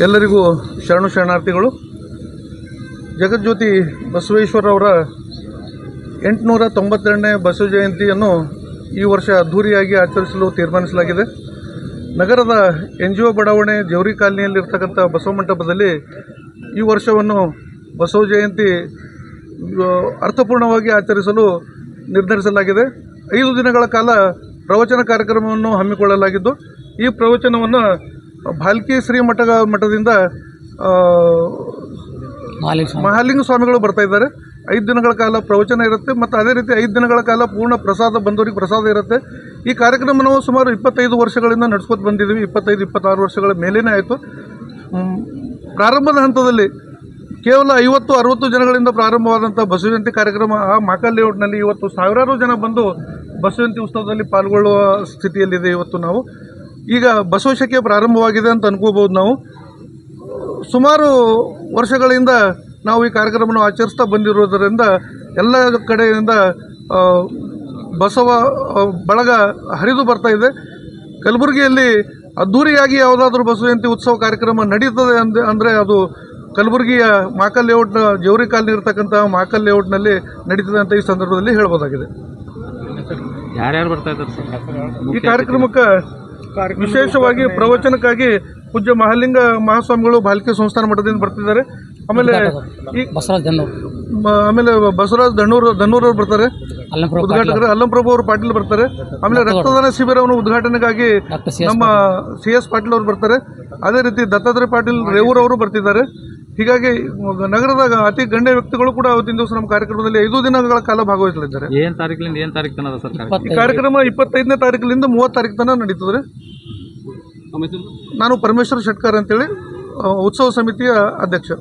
ಎಲ್ಲರಿಗೂ ಶರಣು ಶರಣಾರ್ಥಿಗಳು. ಜಗಜ್ಯೋತಿ ಬಸವೇಶ್ವರವರ ಎಂಟುನೂರ ತೊಂಬತ್ತೆರಡನೇ ಬಸವ ಜಯಂತಿಯನ್ನು ಈ ವರ್ಷ ಅದ್ಧೂರಿಯಾಗಿ ಆಚರಿಸಲು ತೀರ್ಮಾನಿಸಲಾಗಿದೆ. ನಗರದ ಎನ್ ಜಿ ಒ ಬಡಾವಣೆ ಜವರಿ ಕಾಲನಿಯಲ್ಲಿರ್ತಕ್ಕಂಥ ಬಸವ ಮಂಟಪದಲ್ಲಿ ಈ ವರ್ಷವನ್ನು ಬಸವ ಜಯಂತಿ ಅರ್ಥಪೂರ್ಣವಾಗಿ ಆಚರಿಸಲು ನಿರ್ಧರಿಸಲಾಗಿದೆ. ಐದು ದಿನಗಳ ಕಾಲ ಪ್ರವಚನ ಕಾರ್ಯಕ್ರಮವನ್ನು ಹಮ್ಮಿಕೊಳ್ಳಲಾಗಿದ್ದು, ಈ ಪ್ರವಚನವನ್ನು ಭಾಲ್ಕಿ ಶ್ರೀ ಮಠ ಮಠದಿಂದ ಮಹಾಲಿಂಗ ಸ್ವಾಮಿಗಳು ಬರ್ತಾ ಇದ್ದಾರೆ. ಐದು ದಿನಗಳ ಕಾಲ ಪ್ರವಚನ ಇರುತ್ತೆ ಮತ್ತು ಅದೇ ರೀತಿ ಐದು ದಿನಗಳ ಕಾಲ ಪೂರ್ಣ ಪ್ರಸಾದ ಬಂದವರಿಗೆ ಪ್ರಸಾದ ಇರುತ್ತೆ. ಈ ಕಾರ್ಯಕ್ರಮ ನಾವು ಸುಮಾರು ಇಪ್ಪತ್ತೈದು ವರ್ಷಗಳಿಂದ ನಡ್ಸ್ಕೊತ ಬಂದಿದ್ದೀವಿ. ಇಪ್ಪತ್ತೈದು ಇಪ್ಪತ್ತಾರು ವರ್ಷಗಳ ಮೇಲೇ ಆಯಿತು. ಪ್ರಾರಂಭದ ಹಂತದಲ್ಲಿ ಕೇವಲ ಐವತ್ತು ಅರವತ್ತು ಜನಗಳಿಂದ ಪ್ರಾರಂಭವಾದಂಥ ಬಸವಜಯಂತಿ ಕಾರ್ಯಕ್ರಮ ಆ ಮಾಕಲ್ ಲೇಔಟ್ನಲ್ಲಿ ಇವತ್ತು ಸಾವಿರಾರು ಜನ ಬಂದು ಬಸವಜಯಂತಿ ಉತ್ಸವದಲ್ಲಿ ಪಾಲ್ಗೊಳ್ಳುವ ಸ್ಥಿತಿಯಲ್ಲಿದೆ ಇವತ್ತು ನಾವು. ಈಗ ಬಸವಶಕೆ ಪ್ರಾರಂಭವಾಗಿದೆ ಅಂತ ಅನ್ಕೋಬೋದು ನಾವು. ಸುಮಾರು ವರ್ಷಗಳಿಂದ ನಾವು ಈ ಕಾರ್ಯಕ್ರಮವನ್ನು ಆಚರಿಸ್ತಾ ಬಂದಿರೋದರಿಂದ ಎಲ್ಲ ಕಡೆಯಿಂದ ಬಸವ ಬಳಗ ಹರಿದು ಬರ್ತಾ ಇದೆ. ಕಲಬುರಗಿಯಲ್ಲಿ ಅದ್ಧೂರಿಯಾಗಿ ಯಾವುದಾದ್ರೂ ಬಸವ ಜಯಂತಿ ಉತ್ಸವ ಕಾರ್ಯಕ್ರಮ ನಡೀತದೆ ಅಂದ ಅಂದರೆ ಅದು ಕಲಬುರಗಿಯ ಮಾಕಲ್ ಲೇಔಟ್ನ ಜೌರಿ ಕಾಲನಿ ಇರ್ತಕ್ಕಂಥ ಮಾಕಲ್ ಲೇಔಟ್ನಲ್ಲಿ ನಡೀತದೆ ಅಂತ ಈ ಸಂದರ್ಭದಲ್ಲಿ ಹೇಳ್ಬೋದಾಗಿದೆ. ಯಾರ್ಯಾರು ಬರ್ತಾ ಇದ್ದಾರೆ ಈ ಕಾರ್ಯಕ್ರಮಕ್ಕೆ ವಿಶೇಷವಾಗಿ ಪ್ರವಚನಕ್ಕಾಗಿ ಪೂಜ್ಯ ಮಹಾಲಿಂಗ ಮಹಾಸ್ವಾಮಿಗಳು ಬಾಲಿಕೆ ಸಂಸ್ಥಾನ ಮಠದಿಂದ ಬರ್ತಿದ್ದಾರೆ. ಆಮೇಲೆ ಈ ಬಸವರಾಜ್ ಆಮೇಲೆ ಬಸವರಾಜ್ ದಣ್ಣೂರು ದಣ್ಣೂರವ್ರು ಬರ್ತಾರೆ. ಉದ್ಘಾಟಕರು ಅಲ್ಲಂಪ್ರಭು ಅವರು ಪಾಟೀಲ್ ಬರ್ತಾರೆ. ಆಮೇಲೆ ರಕ್ತದಾನ ಶಿಬಿರವನ್ನು ಉದ್ಘಾಟನೆಗಾಗಿ ನಮ್ಮ ಸಿ ಎಸ್ ಪಾಟೀಲ್ ಅವರು ಬರ್ತಾರೆ. ಅದೇ ರೀತಿ ದತ್ತಾತ್ರೇಯ ಪಾಟೀಲ್ ರೇವೂರ್ ಅವರು ಬರ್ತಿದ್ದಾರೆ. ಹೀಗಾಗಿ ನಗರದಾಗ ಅತಿ ಗಣ್ಯ ವ್ಯಕ್ತಿಗಳು ಕೂಡ ಅವತ್ತಿನ ದಿವಸ ನಮ್ಮ ಕಾರ್ಯಕ್ರಮದಲ್ಲಿ ಐದು ದಿನಗಳ ಕಾಲ ಭಾಗವಹಿಸಲಿದ್ದಾರೆ. ಏನ್ ತಾರೀಕಿನಿಂದ ಏನ್ ತಾರೀಕು ತನಕ ಸರ್ ಕಾರ್ಯಕ್ರಮ? ಈ ಕಾರ್ಯಕ್ರಮ ಇಪ್ಪತ್ತೈದನೇ ತಾರೀಕಿನಿಂದ ಮೂವತ್ತು ತಾರೀಕು ತನಕ ನಡೀತದೆ. ನಾನು ಪರಮೇಶ್ವರ್ ಶೆಟ್ಕರ್ ಅಂತೇಳಿ ಉತ್ಸವ ಸಮಿತಿಯ ಅಧ್ಯಕ್ಷ.